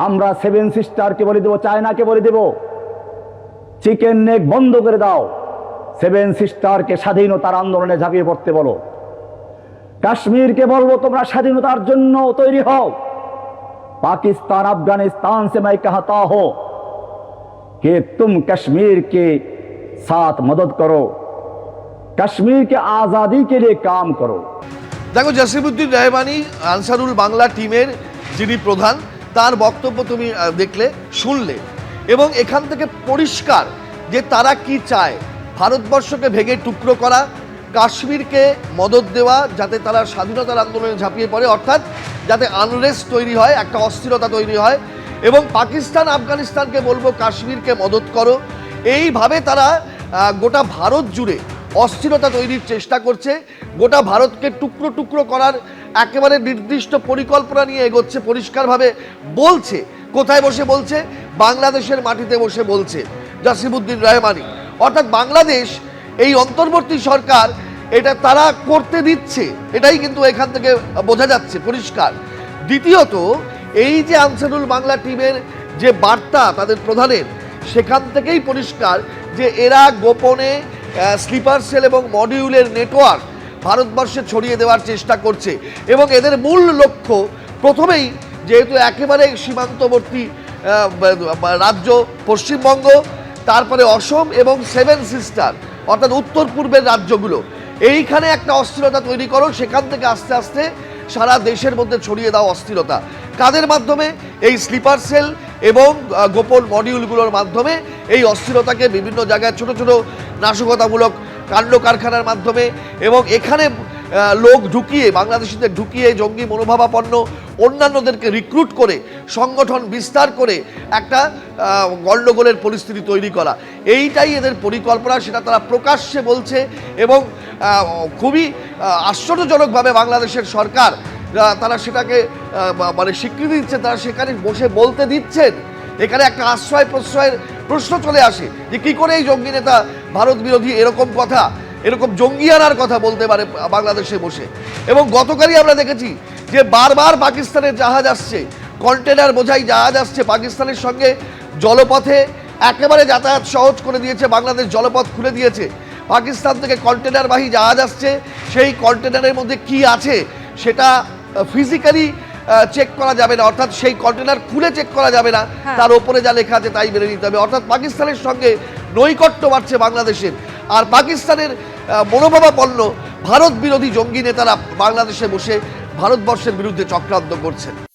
আমরা সেভেন সিস্টারকে বলে দেবো চায়নাকে বলে দেব চিকেন নেক বন্ধ করে দাও সেভেন সিস্টারকে স্বাধীনতার আন্দোলনে ঝাঁপিয়ে পড়তে বলো কাশ্মীরকে বলবো তোমরা স্বাধীনতার জন্য তৈরি হও पाकिस्तान अफगानिस्तान से मैं कहता हूं कि तुम कश्मीर के साथ मदद करो कश्मीर के आज़ादी के लिए काम करो দেখো জাসিমুদ্দিন রায়মানি আনসারুল বাংলা টিমের যিনি প্রধান তার বক্তব্য তুমি দেখলে, শুনলে। এবং এখান থেকে পরিষ্কার যে তারা কি চায়। ভারতবর্ষকে ভেঙে টুকরো করা, কাশ্মীরকে মদত দেওয়া, যাতে তারা স্বাধীনতার আন্দোলনে ঝাঁপিয়ে পড়ে, অর্থাৎ যাতে আনরেস্ট তৈরি হয়, একটা অস্থিরতা তৈরি হয়। এবং পাকিস্তান, আফগানিস্তানকে বলব, কাশ্মীরকে মদত করো। এইভাবে তারা গোটা ভারত জুড়ে অস্থিরতা তৈরির চেষ্টা করছে। গোটা ভারতকে টুকরো টুকরো করার একেবারে নির্দিষ্ট পরিকল্পনা নিয়ে এগোচ্ছে, পরিষ্কারভাবে বলছে। কোথায় বসে বলছে? বাংলাদেশের মাটিতে বসে বলছে জাসিমুদ্দিন রহমানি অর্থাৎ বাংলাদেশ, এই অন্তর্বর্তী সরকার এটা তারা করতে দিচ্ছে, এটাই কিন্তু এখান থেকে বোঝা যাচ্ছে পরিষ্কার। দ্বিতীয়ত, এই যে আনসারুল বাংলা টিমের যে বার্তা তাদের প্রধানের, সেখান থেকেই পরিষ্কার যে এরা গোপনে স্লিপার সেল এবং মডিউলের নেটওয়ার্ক ভারতবর্ষে ছড়িয়ে দেওয়ার চেষ্টা করছে এবং এদের মূল লক্ষ্য প্রথমেই যেহেতু একেবারে সীমান্তবর্তী রাজ্য পশ্চিমবঙ্গ, তারপরে অসম এবং সেভেন সিস্টার, অর্থাৎ উত্তর পূর্বের রাজ্যগুলো। এইখানে একটা অস্থিরতা তৈরি করো, সেখান থেকে আস্তে আস্তে সারা দেশের মধ্যে ছড়িয়ে দাও অস্থিরতা। কাদের মাধ্যমে? এই স্লিপার সেল এবং গোপন মডিউলগুলোর মাধ্যমে এই অস্থিরতাকে বিভিন্ন জায়গায় ছোট ছোট নাশকতামূলক কাণ্ড কারখানার মাধ্যমে এবং এখানে লোক ঢুকিয়ে, বাংলাদেশিদের ঢুকিয়ে জঙ্গি মনোভাবাপন্ন অন্যান্যদেরকে রিক্রুট করে, সংগঠন বিস্তার করে একটা গণ্ডগোলের পরিস্থিতি তৈরি করা। এইটাই এদের পরিকল্পনা, সেটা তারা প্রকাশ্যে বলছে এবং খুবই আশ্চর্যজনকভাবে বাংলাদেশের সরকার তারা সেটাকে মানে স্বীকৃতি দিচ্ছে, তারা সেখানে বসে বলতে দিচ্ছেন। এখানে একটা আশ্রয় প্রশ্রয়ের প্রশ্ন চলে আসে যে কি করে এই জঙ্গি নেতা ভারত বিরোধী এরকম কথা, এরকম জঙ্গিয়ানার কথা বলতে পারে বাংলাদেশে বসে। এবং গতকালই আমরা দেখেছি যে বারবার পাকিস্তানের জাহাজ আসছে কন্টেনার বোঝাই জাহাজ আসছে পাকিস্তানের সঙ্গে, জলপথে একেবারে যাতায়াত সহজ করে দিয়েছে, বাংলাদেশ জলপথ খুলে দিয়েছে। পাকিস্তান থেকে কন্টেনারবাহী জাহাজ আসছে, সেই কন্টেনারের মধ্যে কি আছে সেটা ফিজিক্যালি চেক করা যাবে না। অর্থাৎ সেই কন্টেনার খুলে চেক করা যাবে না। হ্যাঁ। তার ওপরে যা লেখা আছে তাই মেনে নিতে হবে। অর্থাৎ পাকিস্তানের সঙ্গে নৈকট্য বাড়ছে বাংলাদেশের। আর পাকিস্তানের মনোভাবা মনোভাবাপন্ন ভারত বিরোধী জঙ্গি নেতারা বাংলাদেশে বসে ভারতবর্ষের বিরুদ্ধে চক্রান্ত করছেন।